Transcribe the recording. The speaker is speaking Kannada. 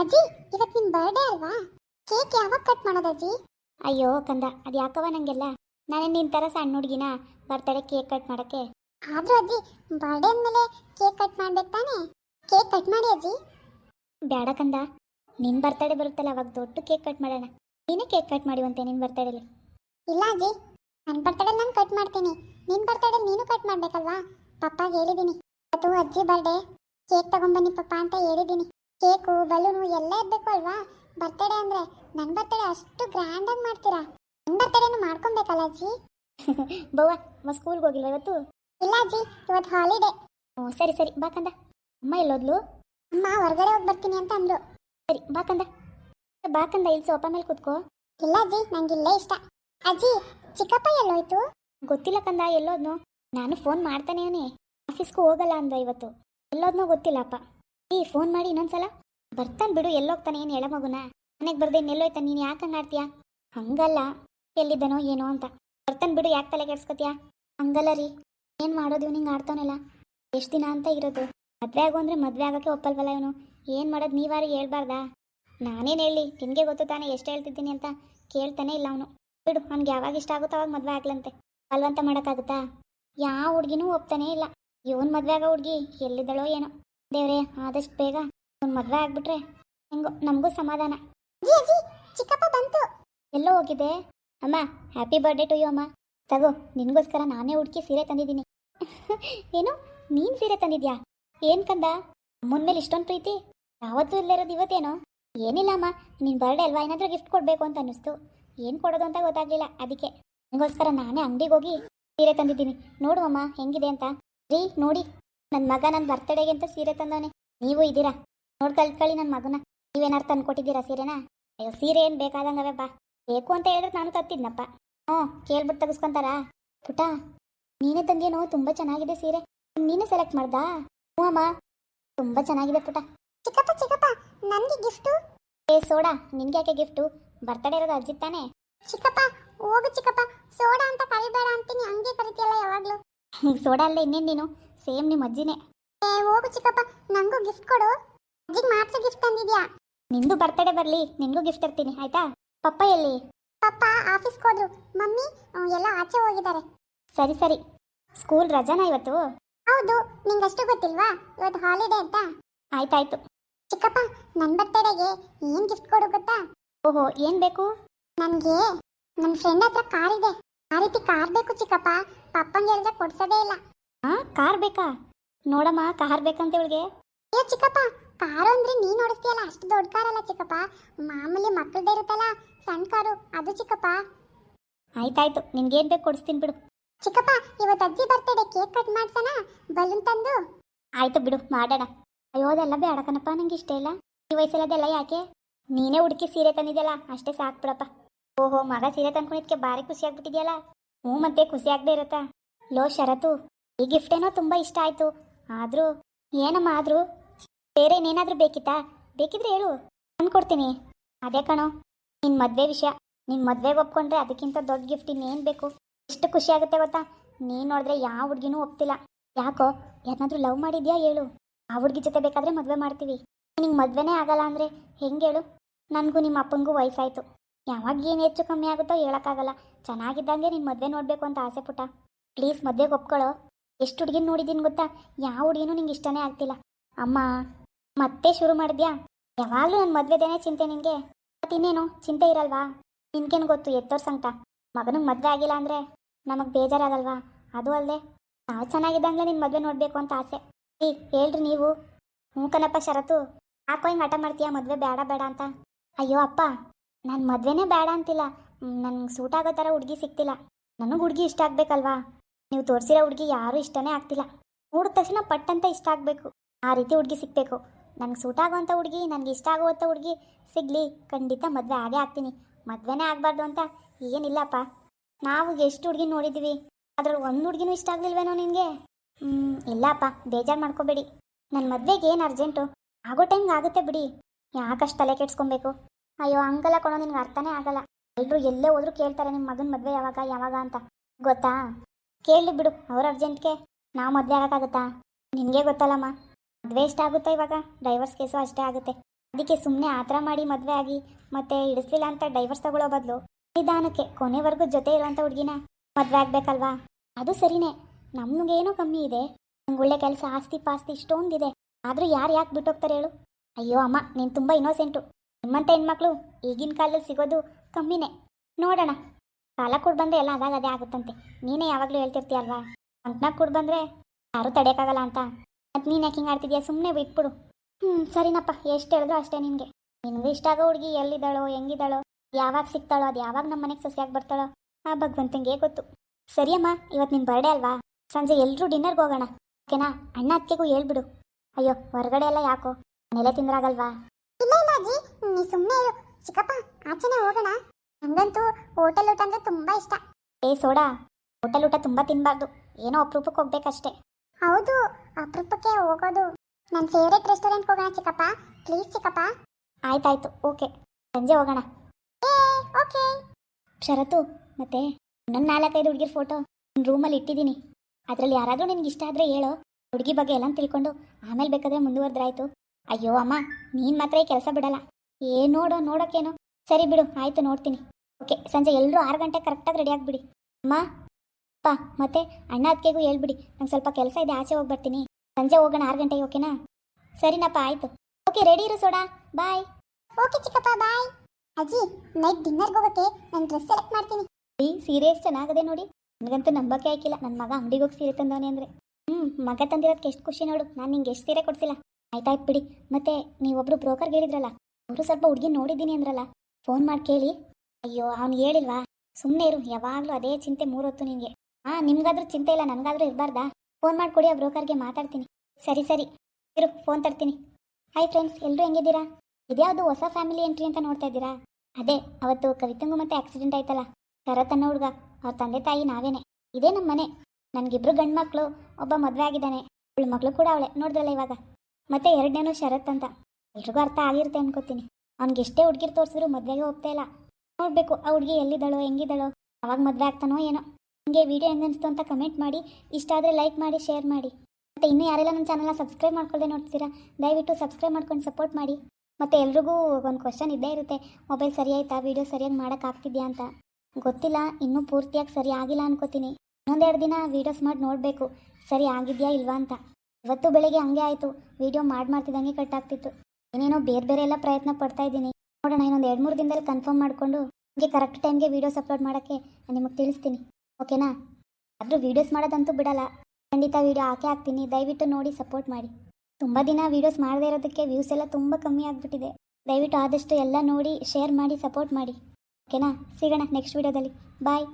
ಅಜ್ಜಿ ಇವತ್ತು ನಿಮ್ ಬರ್ಡೇ ಅಲ್ವಾ? ಕೇಕ್ ಯಾವಾಗ ಕಟ್ ಮಾಡೋದು ಅಜ್ಜಿ? ಅಯ್ಯೋ ಕಂದ ಅದು ಯಾಕವ ನಂಗೆಲ್ಲ? ನಾನೇ ನಿನ್ನ ಥರ ಸಣ್ಣ ಹುಡುಗಿನ ಬರ್ತಡೆ ಕೇಕ್ ಕಟ್ ಮಾಡಕ್ಕೆ. ಆದ್ರೂ ಅಜ್ಜಿ ಬರ್ಡೇ ಅಂದ್ಮೇಲೆ ಕೇಕ್ ಕಟ್ ಮಾಡ್ಬೇಕು ತಾನೇ? ಕೇಕ್ ಕಟ್ ಮಾಡಿ ಅಜ್ಜಿ. ಬೇಡ ಕಂದ ನಿನ್ನ ಬರ್ತಡೆ ಬರುತ್ತಲ್ಲ ಅವಾಗ ದೊಡ್ಡ ಕೇಕ್ ಕಟ್ ಮಾಡೋಣ. ನೀನೇ ಕೇಕ್ ಕಟ್ ಮಾಡಿವಂತೆ ನಿನ್ನ ಬರ್ತಡೇಲಿ ಇಲ್ಲ ಅಜ್ಜಿ ನನ್ನ ಬರ್ತಡೇ ನಾನು ಕಟ್ ಮಾಡ್ತೀನಿ. ನಿನ್ ಬರ್ತಡೇ ನೀನು ಕಟ್ ಮಾಡ್ಬೇಕಲ್ವಾ? ಪಪ್ಪಾಗೆ ಹೇಳಿದ್ದೀನಿ ಅದು ಅಜ್ಜಿ ಬರ್ಡೇ ಕೇಕ್ ತಗೊಂಬನ್ನಿ ಪಪ್ಪ ಅಂತ ಹೇಳಿದ್ದೀನಿ ಕೇಕು ಬಲೂನು ಎಲ್ಲ ಇರ್ಬೇಕು ಅಲ್ವಾ? ಬರ್ತಡೇ ಅಂದ್ರೆ ನನ್ನ ಬರ್ತಡೇ ಅಷ್ಟು ಗ್ರ್ಯಾಂಡ್ ಆಗಿ ಮಾಡ್ತೀರಾ? ನನ್ನ ಬರ್ತಡೇನು ಮಾಡ್ಕೊಬೇಕಲ್ಲ ಅಜ್ಜಿ? ಬವ್ವ ಅಮ್ಮ ಸ್ಕೂಲ್ಗೆ ಹೋಗಿಲ್ಲ ಇವತ್ತು? ಇಲ್ಲ ಅಜ್ಜಿ ಇವತ್ತು ಹಾಲಿಡೇ ಹ್ಞೂ ಸರಿ ಸರಿ ಬಾ ಕಂದ. ಅಮ್ಮ ಎಲ್ಲೋದ್ಲು? ಅಮ್ಮ ಹೊರಗಡೆ ಹೋಗಿ ಬರ್ತೀನಿ ಅಂತ ಅಂದ್ರು ಸರಿ ಬಾ ಕಂದ. ಬಾ ಕಂದ ಇಲ್ಲಿ ಸೋಫಾ ಮೇಲೆ ಕೂತ್ಕೋ. ಇಲ್ಲ ಅಜ್ಜಿ ನಂಗೆ ಇಲ್ಲೇ ಇಷ್ಟ. ಅಜ್ಜಿ ಚಿಕ್ಕಪ್ಪ ಎಲ್ಲೋಯ್ತು? ಗೊತ್ತಿಲ್ಲ ಕಂದ ಎಲ್ಲೋದ್ನು? ನಾನು ಫೋನ್ ಮಾಡ್ತಾನೆ ಅವನೇ. ಆಫೀಸ್ಗೂ ಹೋಗಲ್ಲ ಅಂದ ಇವತ್ತು. ಎಲ್ಲೋದ್ನೋ ಗೊತ್ತಿಲ್ಲಪ್ಪ ಈ ಫೋನ್ ಮಾಡಿ ಇನ್ನೊಂದ್ಸಲ. ಬರ್ತಾನೆ ಬಿಡು, ಎಲ್ಲೋಗ್ತಾನೆ. ಏನು ಹೇಳ ಮಗುನ? ಮನೆಗೆ ಬರ್ದೆ ಎಲ್ಲೋಯ್ತಾನೆ ನೀನು ಯಾಕೆ ಹಂಗಾಡ್ತೀಯಾ ಹಂಗಲ್ಲ. ಎಲ್ಲಿದ್ದನೋ ಏನೋ ಅಂತ. ಬರ್ತಾನೆ ಬಿಡು, ಯಾಕೆ ತಲೆ ಕೆಡ್ಸ್ಕೊತೀಯಾ? ಹಂಗಲ್ಲ ರೀ. ಏನು ಮಾಡೋದು ಇವ್ನು ಹಿಂಗೆ ಆಡ್ತಾನಲ್ಲ? ಎಷ್ಟು ದಿನ ಅಂತ ಇರೋದು. ಮದುವೆ ಆಗು ಅಂದರೆ ಮದುವೆ ಆಗೋಕ್ಕೆ ಒಪ್ಪಲ್ವಲ್ಲ ಇವನು. ಏನು ಮಾಡೋದು ನೀವಾರು ಹೇಳ್ಬಾರ್ದಾ? ನಾನೇನು ಹೇಳಿ? ನಿನಗೆ ಗೊತ್ತು ತಾನೇ ಎಷ್ಟು ಹೇಳ್ತಿದ್ದೀನಿ ಅಂತ ಕೇಳ್ತಾನೆ ಇಲ್ಲ ಅವನು. ಬಿಡು, ಅವ್ನಿಗೆ ಯಾವಾಗ ಇಷ್ಟ ಆಗುತ್ತೋ ಅವಾಗ ಮದುವೆ ಆಗ್ಲಂತೆ. ಅಲ್ವಂತ ಮಾಡೋಕ್ಕಾಗುತ್ತಾ? ಯಾವ ಹುಡುಗಿನೂ ಒಪ್ತಾನೇ ಇಲ್ಲ. ಇವನು ಮದುವೆ ಆಗೋ ಹುಡುಗಿ ಎಲ್ಲಿದ್ದಾಳೋ ಏನೋ. ದೇವ್ರೆ ಆದಷ್ಟು ಬೇಗ ನನ್ನ ಮದುವೆ ಆಗ್ಬಿಟ್ರೆ ಹೆಂಗೋ ನಮಗೂ ಸಮಾಧಾನ. ಚಿಕ್ಕಪ್ಪ ಬಂತು. ಎಲ್ಲೋ ಹೋಗಿದೆ. ಅಮ್ಮ ಹ್ಯಾಪಿ ಬರ್ಡೇ ಟು ಯು ಅಮ್ಮ. ತಗೋ ನಿನ್ಗೋಸ್ಕರ ನಾನೇ ಹುಡುಕಿ ಸೀರೆ ತಂದಿದ್ದೀನಿ. ಏನು ನೀನ್ ಸೀರೆ ತಂದಿದ್ಯಾ? ಏನ್ ಕಂದ? ಅಮ್ಮನ ಮೇಲೆ ಇಷ್ಟೊಂದು ಪ್ರೀತಿ? ಯಾವತ್ತೂ ಇಲ್ಲ ಇರೋದು ಇವತ್ತೇನೋ? ಏನಿಲ್ಲ ಅಮ್ಮ ನಿನ್ ಬರ್ಡೇ ಅಲ್ವಾ? ಏನಾದರೂ ಗಿಫ್ಟ್ ಕೊಡಬೇಕು ಅಂತ ಅನ್ನಿಸ್ತು. ಏನು ಕೊಡೋದು ಅಂತ ಗೊತ್ತಾಗ್ಲಿಲ್ಲ ಅದಕ್ಕೆ. ನಿನಗೋಸ್ಕರ ನಾನೇ ಅಂಗಡಿಗೆ ಹೋಗಿ ಸೀರೆ ತಂದಿದ್ದೀನಿ. ನೋಡು ಅಮ್ಮ ಹೆಂಗಿದೆ ಅಂತ. ರೀ ನೋಡಿ. ನನ್ನ ಮಗ ನನ್ನ ಬರ್ತಡೇಗೆ ಅಂತ ಸೀರೆ ತಂದವನೆ. ನೀವು ಇದ್ದೀರಾ? ನೋಡ್ ಕಲ್ತ್ಕೊಳ್ಳಿ ನನ್ನ ಮಗನ. ನೀವೇನಾರು ತಂದ್ಕೊಟ್ಟಿದ್ದೀರಾ ಸೀರೆನಾ? ಅಯ್ಯೋ, ಸೀರೆ ಏನು ಬೇಕಾದಂಗವೆ ಬಾ. ಬೇಕು ಅಂತ ಹೇಳಿದ್ರೆ ನಾನು ತತ್ತಿದ್ನಪ್ಪ. ಹ್ಞೂ ಕೇಳ್ಬಿಟ್ಟು ತೆಗೆಸ್ಕೊಂತಾರಾ? ಪುಟ, ನೀನೇ ತಂದೇನೋ ತುಂಬ ಚೆನ್ನಾಗಿದೆ ಸೀರೆ. ನೀನೇ ಸೆಲೆಕ್ಟ್ ಮಾಡ್ದಾ? ಹ್ಞೂ ಅಮ್ಮ. ತುಂಬ ಚೆನ್ನಾಗಿದೆ ಪುಟ. ಚಿಕ್ಕಪ್ಪ ಚಿಕ್ಕಪ್ಪ, ನನ್ಗೆ ಗಿಫ್ಟು? ಏ, ಸೋಡಾ, ನಿನ್ಗೆ ಯಾಕೆ ಗಿಫ್ಟು? ಬರ್ತಡೇ ಇರೋದು ಅಜ್ಜಿ ತಾನೆ? ಚಿಕ್ಕಪ್ಪ, ಹೋಗು ಚಿಕ್ಕಪ್ಪ. ಸೋಡಾ ಅಂತ ಕರಿಬೇಡ ಅಂತೀನಿ. ಹಂಗೆ ಕರಿತೀಯಲ್ಲ ಯಾವಾಗ್ಲೂ. ಸೋಡಾ ಅಲ್ಲ ಇನ್ನೇನು ನೀನು? ಸೇಮ್ ನಿಮ್ಮ ಅಜ್ಜಿನೇ. ಏ, ಹೋಗು ಚಿಕ್ಕಪ್ಪ, ನಂಗೂ ಗಿಫ್ಟ್ ಕೊಡು. ಅಜ್ಜಿಗೆ ಮಾತ್ರ ಗಿಫ್ಟ್ ತಂದಿದ್ಯಾ? ನಿಂದು ಬರ್ತಡೇ ಬರಲಿ, ನಿನಗೂ ಗಿಫ್ಟ್ ತರ್ತೀನಿ ಆಯ್ತಾ? ಪಪ್ಪ ಎಲ್ಲಿ? ಪಪ್ಪ ಆಫೀಸ್ಗೆ ಹೋದ್ರು. ಮಮ್ಮಿ ಎಲ್ಲ ಆಚೆ ಹೋಗಿದ್ದಾರೆ. ಸರಿ ಸರಿ. ಸ್ಕೂಲ್ ರಜಾನಾ ಇವತ್ತು? ಹೌದು, ನಿಂಗಷ್ಟು ಗೊತ್ತಿಲ್ವಾ? ಇವತ್ತು ಹಾಲಿಡೇ ಅಂತ? ಆಯ್ತಾಯ್ತು. ಚಿಕ್ಕಪ್ಪ ನನ್ನ ಬರ್ತಡೇಗೆ ಏನು ಗಿಫ್ಟ್ ಕೊಡು ಗೊತ್ತಾ? ಓಹೋ, ಏನು ಬೇಕು? ನನಗೆ ನನ್ನ ಫ್ರೆಂಡ್ ಹತ್ರ ಕಾರ್ ಇದೆ. ಆ ರೀತಿ ಕಾರ್ ಬೇಕು ಚಿಕ್ಕಪ್ಪ. ಪಪ್ಪಂಗೆ ಹೇಳಿದ್ರೆ ಕೊಡ್ಸೋದೇ ಇಲ್ಲ. ಹಾಂ ಕಾರ್ ಬೇಕಾ? ನೋಡಮ್ಮ, ಕಾರ್ ಬೇಕಂತ ಇವಳಿಗೆ. ಏ, ಚಿಕ್ಕಪ್ಪ, ಕಾರು ಅಂದ್ರೆ ನೀನ್ ಓಡಿಸ್ತೀಯಲ್ಲ? ಅಷ್ಟು ದೊಡ್ಡ ಕಾರಲ್ಲ ಚಿಕ್ಕಪ್ಪ. ಮಾಮೂಲಿ ಮಕ್ಕಳದೇ ಇರುತ್ತಲ್ಲ ಸಣ್ಣ ಕಾರು, ಅದು ಚಿಕ್ಕಪ್ಪ. ಆಯ್ತಾಯ್ತು, ನಿನ್ಗೇನ್ ಬೇಕು ಕೊಡಿಸ್ತೀನಿ ಬಿಡು. ಚಿಕ್ಕಪ್ಪ ಇವತ್ತು ಅಜ್ಜಿ ಬರ್ತಡೆ ಕೇಕ್ ಕಟ್ ಮಾಡ್ತಾನ ಬಲೂನ್ ತಂದು? ಆಯ್ತು ಬಿಡು, ಮಾಡೋಣ. ಅಯ್ಯೋ, ಅದೆಲ್ಲ ಬೇಡಕನಪ್ಪ ನಂಗೆ ಇಷ್ಟ ಇಲ್ಲ. ಈ ವಯಸ್ಸಲ್ಲದೆಲ್ಲ ಯಾಕೆ? ನೀನೇ ಹುಡುಕಿ ಸೀರೆ ತಂದಿದ್ಯಲ್ಲ, ಅಷ್ಟೇ ಸಾಕು ಬಿಡಪ್ಪ. ಓಹೋ, ಮಗ ಸೀರೆ ತಂದ್ಕೊಂಡಿದ್ಕೆ ಭಾರಿ ಖುಷಿ ಆಗ್ಬಿಟ್ಟಿದ್ಯಲ್ಲ. ಹ್ಞೂ ಮತ್ತೆ ಖುಷಿ ಆಗದೆ ಇರುತ್ತಾ? ಲೋ, ಶರತು. ಈ ಗಿಫ್ಟ್ ಏನೋ ತುಂಬ ಇಷ್ಟ ಆಯ್ತು. ಆದರೂ ಏನಮ್ಮ ಆದರೂ ಬೇರೆ ಏನೇನಾದರೂ ಬೇಕಿತ್ತಾ? ಬೇಕಿದ್ರೆ ಹೇಳು. ತಂದ್ಕೊಡ್ತೀನಿ ಅದೇ ಕಣೋ ನಿನ್ನ ಮದುವೆ ವಿಷಯ. ನಿನ್ನ ಮದುವೆಗೆ ಒಪ್ಕೊಂಡ್ರೆ ಅದಕ್ಕಿಂತ ದೊಡ್ಡ ಗಿಫ್ಟ್ ಇನ್ನೇನು ಬೇಕು? ಎಷ್ಟು ಖುಷಿ ಆಗುತ್ತೆ ಗೊತ್ತಾ? ನೀನು ನೋಡಿದ್ರೆ ಯಾವ ಹುಡುಗಿನೂ ಒಪ್ತಿಲ್ಲ. ಯಾಕೋ ಯಾರನ್ನಾದ್ರೂ ಲವ್ ಮಾಡಿದ್ಯಾ ಹೇಳು. ಆ ಹುಡುಗಿ ಜೊತೆ ಬೇಕಾದ್ರೆ ಮದುವೆ ಮಾಡ್ತೀವಿ. ನಿಂಗೆ ಮದುವೆನೇ ಆಗಲ್ಲ ಅಂದರೆ ಹೆಂಗೆ ಹೇಳು? ನನಗೂ ನಿಮ್ಮ ಅಪ್ಪಂಗೂ ವಯಸ್ಸಾಯ್ತು. ಯಾವಾಗ ಏನು ಹೆಚ್ಚು ಕಮ್ಮಿ ಆಗುತ್ತೋ ಹೇಳೋಕ್ಕಾಗಲ್ಲ. ಚೆನ್ನಾಗಿದ್ದಂಗೆ ನಿನ್ನ ಮದುವೆ ನೋಡಬೇಕು ಅಂತ ಆಸೆ ಪುಟ್ಟ. ಪ್ಲೀಸ್ ಮದುವೆಗೆ ಒಪ್ಕೊಳ್ಳೋ ಎಷ್ಟು ಹುಡುಗಿನ ನೋಡಿದ್ದೀನಿ ಗೊತ್ತಾ? ಯಾವ ಹುಡುಗಿನೂ ನಿಂಗೆ ಇಷ್ಟನೇ ಆಗ್ತಿಲ್ಲ. ಅಮ್ಮ, ಮತ್ತೆ ಶುರು ಮಾಡಿದ್ಯಾ? ಯಾವಾಗಲೂ ನನ್ನ ಮದುವೆದೇನೆ ಚಿಂತೆ ನಿನಗೆ. ಮತ್ತಿನ್ನೇನು ಚಿಂತೆ ಇರಲ್ವಾ? ನಿನ್ಗೇನು ಗೊತ್ತು ಎತ್ತೋರ್ ಸಂಕಟ. ಮಗನಿಗೆ ಮದುವೆ ಆಗಿಲ್ಲ ಅಂದರೆ ನಮಗೆ ಬೇಜಾರಾಗಲ್ವಾ? ಅದು ಅಲ್ಲದೆ ನಾವು ಚೆನ್ನಾಗಿದ್ದಂಗೆ ನಿನ್ನ ಮದುವೆ ನೋಡಬೇಕು ಅಂತ ಆಸೆ. ಏ ಹೇಳ್ರಿ ನೀವು. ಹ್ಞೂ ಕನಪ್ಪ ಶರತು. ಯಾಕೋ ಹಿಂಗೆ ಹಠ ಮಾಡ್ತೀಯಾ? ಮದುವೆ ಬೇಡ ಬೇಡ ಅಂತ. ಅಯ್ಯೋ, ಅಪ್ಪ. ನಾನು ಮದುವೆನೇ ಬೇಡ ಅಂತಿಲ್ಲ. ನನಗೆ ಸೂಟ್ ಆಗೋ ಥರ ಹುಡುಗಿ ಸಿಕ್ತಿಲ್ಲ ನನಗೆ ಹುಡುಗಿ ಇಷ್ಟ ಆಗಬೇಕಲ್ವಾ? ನೀವು ತೋರಿಸಿರೋ ಹುಡುಗಿ ಯಾರೂ ಇಷ್ಟನೇ ಆಗ್ತಿಲ್ಲ. ನೋಡಿದ ತಕ್ಷಣ ಪಟ್ಟಂತ ಇಷ್ಟ ಆಗಬೇಕು. ಆ ರೀತಿ ಹುಡುಗಿ ಸಿಗಬೇಕು. ನನಗೆ ಸೂಟ್ ಆಗೋವಂಥ ಹುಡುಗಿ, ನನಗೆ ಇಷ್ಟ ಆಗುವಂಥ ಹುಡುಗಿ ಸಿಗಲಿ. ಖಂಡಿತ ಮದುವೆ ಆಗೇ ಆಗ್ತೀನಿ. ಮದುವೆನೇ ಆಗಬಾರ್ದು ಅಂತ ಏನಿಲ್ಲಪ್ಪ. ನಾವು ಎಷ್ಟು ಹುಡುಗಿ ನೋಡಿದ್ದೀವಿ ಅದ್ರಲ್ಲಿ ಒಂದು ಹುಡುಗಿನೂ ಇಷ್ಟ ಆಗಲಿಲ್ವೇನೋ ನಿನಗೆ? ಇಲ್ಲಪ್ಪ. ಬೇಜಾರು ಮಾಡ್ಕೋಬೇಡಿ. ನನ್ನ ಮದುವೆಗೆ ಏನು ಅರ್ಜೆಂಟು ಆಗೋ ಟೈಮ್ಗೆ ಆಗುತ್ತೆ ಬಿಡಿ. ಯಾಕಷ್ಟು ತಲೆ ಕೆಡ್ಸ್ಕೊಬೇಕು? ಅಯ್ಯೋ, ಹಂಗಲ್ಲ ಕೊಡೋ ನಿನ್ಗೆ ಅರ್ಥನೇ ಆಗಲ್ಲ. ಎಲ್ಲರೂ ಎಲ್ಲೇ ಹೋದರೂ ಕೇಳ್ತಾರೆ ನಿಮ್ಮ ಮಗನ ಮದುವೆ ಯಾವಾಗ ಯಾವಾಗ ಅಂತ. ಗೊತ್ತಾ? ಕೇಳಲಿ ಬಿಡು, ಅವ್ರ ಅರ್ಜೆಂಟ್ಗೆ ನಾವು ಮದುವೆ ಆಗೋಕ್ಕಾಗುತ್ತಾ? ನಿನಗೆ ಗೊತ್ತಲ್ಲಮ್ಮ. ಮದುವೆ ಇಷ್ಟ ಆಗುತ್ತಾ ಇವಾಗ? ಡೈವರ್ಸ್ ಕೇಸು ಅಷ್ಟೇ ಆಗುತ್ತೆ. ಅದಕ್ಕೆ ಸುಮ್ಮನೆ ಆ ಥರ ಮಾಡಿ ಮದುವೆ ಆಗಿ, ಮತ್ತೆ ಇಡಿಸ್ಲಿಲ್ಲ ಅಂತ ಡೈವರ್ಸ್ ತಗೊಳ್ಳೋ ಬದಲು ನಿಧಾನಕ್ಕೆ, ಕೊನೆವರೆಗೂ ಜೊತೆ ಇರುವಂಥ ಹುಡುಗಿನ ಮದುವೆ ಆಗಬೇಕಲ್ವಾ? ಅದು ಸರಿನೇ. ನಮಗೇನೋ ಕಮ್ಮಿ ಇದೆ. ಒಳ್ಳೆ ಕೆಲಸ ಆಸ್ತಿ ಪಾಸ್ತಿ ಇಷ್ಟೊಂದಿದೆ. ಆದರೂ ಯಾರು ಯಾಕೆ ಬಿಟ್ಟೋಗ್ತಾರೆ ಹೇಳು? ಅಯ್ಯೋ ಅಮ್ಮ, ನೀನು ತುಂಬ ಇನ್ನೋಸೆಂಟು ನಿಮ್ಮಂತ ಹೆಣ್ಮಕ್ಳು ಈಗಿನ ಕಾಲದಲ್ಲಿ ಸಿಗೋದು ಕಮ್ಮಿನೇ. ನೋಡೋಣ ಕಾಲ ಕೊಡ್ ಬಂದ್ರೆ ಎಲ್ಲ ಅದಾಗ ಅದೇ ಆಗುತ್ತಂತೆ. ನೀನೇ ಯಾವಾಗಲೂ ಹೇಳ್ತಿರ್ತೀಯಲ್ವಾ ಅಂಕನಾಗ ಕೊಡ್ ಬಂದ್ರೆ ಯಾರೂ ತಡೆಯಕ್ಕಾಗಲ್ಲ ಅಂತ. ಮತ್ತು ನೀನು ಯಾಕೆ ಹಿಂಗ್ ಆಡ್ತಿದ್ಯಾ? ಸುಮ್ಮನೆ ಬಿಟ್ಬಿಡು. ಹ್ಞೂ ಸರಿನಪ್ಪ. ಎಷ್ಟು ಹೇಳಿದ್ರು ಅಷ್ಟೇ ನಿನಗೆ. ನಿನಗೂ ಇಷ್ಟ ಆಗೋ ಹುಡುಗಿ ಎಲ್ಲಿದ್ದಾಳೋ, ಹೆಂಗಿದ್ದಾಳೋ, ಯಾವಾಗ ಸಿಗ್ತಾಳೋ, ಅದು ಯಾವಾಗ ನಮ್ಮ ಮನೆಗೆ ಸೊಸೆಯಾಗಿ ಬರ್ತಾಳೋ, ಆ ಭಗವಂತಂಗೆ ಗೊತ್ತು. ಸರಿಯಮ್ಮ ಇವತ್ತು ನಿನ್ನ ಬರ್ಡೇ ಅಲ್ವಾ? ಸಂಜೆ ಎಲ್ಲರೂ ಡಿನ್ನರ್ಗೆ ಹೋಗೋಣ. ಓಕೆನಾ? ಅಣ್ಣ ಅತ್ತಿಗೆಗೂ ಹೇಳ್ಬಿಡು. ಅಯ್ಯೋ, ಹೊರಗಡೆ ಎಲ್ಲ ಯಾಕೋ? ನೆಲೆ ತಿಂದ್ರಾಗಲ್ವಾ? ಇಲ್ಲ ಇಲ್ಲ ಅಜ್ಜಿ. ನೀ ಸುಮ್ಮನೆ ಇರು. ಚಿಕ್ಕಪ್ಪ, ಆಚೆನೇ ಹೋಗೋಣ. ನಂಗಂತೂ ಹೋಟೆಲ್ ಊಟ ಅಂದ್ರೆ ತುಂಬಾ ಇಷ್ಟ. ಏ, ಸೋಡಾ, ಹೋಟೆಲ್ ಊಟ ತುಂಬಾ ತಿನ್ಬಾರ್ದು. ಏನೋ ಅಪರೂಪಕ್ಕೆ ಹೋಗ್ಬೇಕಷ್ಟೇ. ಹೌದು, ಅಪರೂಪಕ್ಕೆ ಹೋಗೋದು. ನನ್ನ ಫೇವ್ರೆಟ್ ರೆಸ್ಟೋರೆಂಟ್ ಹೋಗೋಣ ಚಿಕ್ಕಪ್ಪ. ಪ್ಲೀಸ್ ಚಿಕ್ಕಪ್ಪ. ಆಯ್ತಾಯ್ತು ಓಕೆ ಸಂಜೆ ಹೋಗೋಣ. ಏ ಓಕೆ ಶರತ್ತು ಮತ್ತೆ ನನ್ನ ನಾಲ್ಕೈದು ಹುಡುಗಿರ್ ಫೋಟೋ ನಿನ್ನ ರೂಮಲ್ಲಿ ಇಟ್ಟಿದ್ದೀನಿ ಅದರಲ್ಲಿ ಯಾರಾದರೂ ನಿನ್ಗೆ ಇಷ್ಟ ಆದರೆ ಹೇಳೋ. ಹುಡುಗಿ ಬಗ್ಗೆ ಎಲ್ಲ ತಿಳ್ಕೊಂಡು ಆಮೇಲೆ ಬೇಕಾದ್ರೆ ಮುಂದುವರೆದ್ರಾಯ್ತು. ಅಯ್ಯೋ, ಅಮ್ಮ, ನೀನು ಮಾತ್ರ ಈ ಕೆಲಸ ಬಿಡಲ್ಲ. ಏ ನೋಡೋ ನೋಡೋಕ್ಕೇನೋ ಸರಿ ಬಿಡು ಆಯಿತು ನೋಡ್ತೀನಿ. ಓಕೆ ಸಂಜೆ ಎಲ್ಲರೂ ಆರು ಗಂಟೆ ಕರೆಕ್ಟಾಗಿ ರೆಡಿ ಆಗಿಬಿಡಿ. ಅಮ್ಮ ಅಪ್ಪ ಮತ್ತೆ ಅಣ್ಣ ಅದಕ್ಕೆಗೂ ಹೇಳ್ಬಿಡಿ ನಂಗೆ ಸ್ವಲ್ಪ ಕೆಲಸ ಇದೆ ಆಚೆ ಹೋಗಿ ಬರ್ತೀನಿ. ಸಂಜೆ ಹೋಗೋಣ ಆರು ಗಂಟೆಗೆ ಓಕೆನಾ? ಸರಿನಪ್ಪ ಆಯಿತು. ಓಕೆ ರೆಡಿ ಇರು ಸೋಡಾ ಬಾಯ್. ಓಕೆ ಚಿಕ್ಕಪ್ಪ ಬಾಯ್. ಅಜ್ಜಿ ನೈಟ್ ಡಿನ್ನರ್ಗೆ ಹೋಗೋಕ್ಕೆ ನಾನು ಡ್ರೆಸ್ ಸೆಲೆಕ್ಟ್ ಮಾಡ್ತೀನಿ. ಈ ಸೀರೆ ಎಷ್ಟು ಚೆನ್ನಾಗದೆ ನೋಡಿ. ನನಗಂತೂ ನಂಬಕ್ಕೆ ಆಯ್ಕಿಲ್ಲ ನನ್ನ ಮಗ ಅಂಗಡಿಗೆ ಹೋಗಿ ಸೀರೆ ತಂದವನೇ ಅಂದರೆ. ಹ್ಞೂ ಮಗ ತಂದಿರೋದಕ್ಕೆ ಎಷ್ಟು ಖುಷಿ ನೋಡು. ನಾನು ನಿಂಗೆ ಎಷ್ಟು ಸೀರೆ ಕೊಡ್ಸಿಲ್ಲ. ಆಯ್ತಾಯ್ತು ಬಿಡಿ. ಮತ್ತೆ ನೀವೊಬ್ರು ಬ್ರೋಕರ್ಗೆ ಹೇಳಿದ್ರಲ್ಲ ಅವರು ಸ್ವಲ್ಪ ಹುಡುಗಿ ನೋಡಿದ್ದೀನಿ ಅಂದ್ರಲ್ಲ. ಫೋನ್ ಮಾಡಿ ಕೇಳಿ. ಅಯ್ಯೋ, ಅವ್ನು ಹೇಳಿಲ್ವಾ? ಸುಮ್ಮನೆ ಇರು, ಯಾವಾಗಲೂ ಅದೇ ಚಿಂತೆ ಮೂರೊತ್ತು ನಿನಗೆ ಹಾಂ ನಿಮ್ಗಾದ್ರೂ ಚಿಂತೆ ಇಲ್ಲ, ನನಗಾದ್ರೂ ಇರಬಾರ್ದಾ? ಫೋನ್ ಮಾಡಿಕೊಡಿ ಆ ಬ್ರೋಕರ್ಗೆ ಮಾತಾಡ್ತೀನಿ. ಸರಿ ಸರಿ. ಇರು, ಫೋನ್ ತರ್ತೀನಿ. ಹಾಯ್ ಫ್ರೆಂಡ್ಸ್ ಎಲ್ಲರೂ ಹೆಂಗಿದ್ದೀರಾ? ಇದ್ಯಾವುದು ಹೊಸ ಫ್ಯಾಮಿಲಿ ಎಂಟ್ರಿ ಅಂತ ನೋಡ್ತಾ ಇದ್ದೀರಾ? ಅದೇ, ಅವತ್ತು ಕವಿತಂಗು ಮತ್ತೆ ಆಕ್ಸಿಡೆಂಟ್ ಆಯ್ತಲ್ಲ. ಶರತ್ ಅನ್ನೋ ಹುಡುಗ, ಅವ್ರ ತಂದೆ ತಾಯಿ ನಾವೇನೆ. ಇದೇ ನಮ್ಮ ಮನೆ. ನನಗಿಬ್ರು ಗಂಡು ಮಕ್ಕಳು ಒಬ್ಬ ಮದುವೆ ಆಗಿದ್ದಾನೆ. ಅವಳ ಮಗಳು ಕೂಡ ಅವಳೆ, ನೋಡಿದ್ರಲ್ಲ ಇವಾಗ. ಮತ್ತೆ ಎರಡನೇನು ಶರತ್ ಅಂತ. ಎಲ್ರಿಗೂ ಅರ್ಥ ಆಗಿರುತ್ತೆ ಅನ್ಕೋತೀನಿ. ಅವ್ನಿಗೆ ಎಷ್ಟೇ ಹುಡುಗಿರ್ ತೋರಿಸಿದ್ರು ಮದುವೆಗೆ ಹೋಗ್ತಾ ಇಲ್ಲ. ನೋಡಬೇಕು, ಆ ಹುಡುಗಿ ಎಲ್ಲಿದ್ದಾಳೋ, ಹೆಂಗಿದ್ದಾಳೋ, ಅವಾಗ ಮದುವೆ ಆಗ್ತಾನೋ ಏನೋ. ನಿಮಗೆ ವಿಡಿಯೋ ಹೆಂಗನ್ನಿಸ್ತು ಅಂತ ಕಮೆಂಟ್ ಮಾಡಿ, ಇಷ್ಟ ಆದರೆ ಲೈಕ್ ಮಾಡಿ, ಶೇರ್ ಮಾಡಿ. ಮತ್ತು ಇನ್ನೂ ಯಾರೆಲ್ಲ ನನ್ನ ಚಾನಲ್ನ ಸಬ್ಸ್ಕ್ರೈಬ್ ಮಾಡ್ಕೊಳ್ಳದೆ ನೋಡ್ತೀರಾ, ದಯವಿಟ್ಟು ಸಬ್ಸ್ಕ್ರೈಬ್ ಮಾಡ್ಕೊಂಡು ಸಪೋರ್ಟ್ ಮಾಡಿ. ಮತ್ತು ಎಲ್ರಿಗೂ ಒಂದು ಕ್ವಶನ್ ಇದ್ದೇ ಇರುತ್ತೆ, ಮೊಬೈಲ್ ಸರಿ ಆಯ್ತಾ, ವೀಡಿಯೋ ಸರಿಯಾಗಿ ಮಾಡೋಕ್ಕಾಗ್ತಿದ್ಯಾ ಅಂತ. ಗೊತ್ತಿಲ್ಲ, ಇನ್ನೂ ಪೂರ್ತಿಯಾಗಿ ಸರಿ ಆಗಿಲ್ಲ ಅನ್ಕೋತೀನಿ. ಇನ್ನೊಂದೆರಡು ದಿನ ವೀಡಿಯೋಸ್ ಮಾಡಿ ನೋಡಬೇಕು, ಸರಿ ಆಗಿದೆಯಾ ಇಲ್ವಾ ಅಂತ. ಇವತ್ತು ಬೆಳಗ್ಗೆ ಹಂಗೆ ಆಯಿತು, ವೀಡಿಯೋ ಮಾಡಿ ಮಾಡ್ತಿದ್ದಂಗೆ ಕಟ್ ಆಗ್ತಿತ್ತು. ಏನೇನೋ ಬೇರೆ ಬೇರೆ ಎಲ್ಲ ಪ್ರಯತ್ನ ಪಡ್ತಾ ಇದ್ದೀನಿ. ನೋಡೋಣ, ಇನ್ನೊಂದು ಎರಡು ಮೂರು ದಿನದಲ್ಲಿ ಕನ್ಫರ್ಮ್ ಮಾಡಿಕೊಂಡು ನಿಮಗೆ ಕರೆಕ್ಟ್ ಟೈಮ್ಗೆ ವೀಡಿಯೋಸ್ ಅಪ್ಲೋಡ್ ಮಾಡೋಕ್ಕೆ ನಾನು ನಿಮಗೆ ತಿಳಿಸ್ತೀನಿ. ಓಕೆನಾ ಆದರೂ ವೀಡಿಯೋಸ್ ಮಾಡೋದಂತೂ ಬಿಡಲ್ಲ. ಖಂಡಿತ ವೀಡಿಯೋ ಹಾಕೇ ಹಾಕ್ತೀನಿ. ದಯವಿಟ್ಟು ನೋಡಿ ಸಪೋರ್ಟ್ ಮಾಡಿ. ತುಂಬ ದಿನ ವೀಡಿಯೋಸ್ ಮಾಡದೇ ಇರೋದಕ್ಕೆ ವ್ಯೂಸ್ ಎಲ್ಲ ತುಂಬ ಕಮ್ಮಿ ಆಗಿಬಿಟ್ಟಿದೆ. ದಯವಿಟ್ಟು ಆದಷ್ಟು ಎಲ್ಲ ನೋಡಿ ಶೇರ್ ಮಾಡಿ ಸಪೋರ್ಟ್ ಮಾಡಿ. ಓಕೆನಾ ಸಿಗೋಣ ನೆಕ್ಸ್ಟ್ ವೀಡಿಯೋದಲ್ಲಿ ಬಾಯ್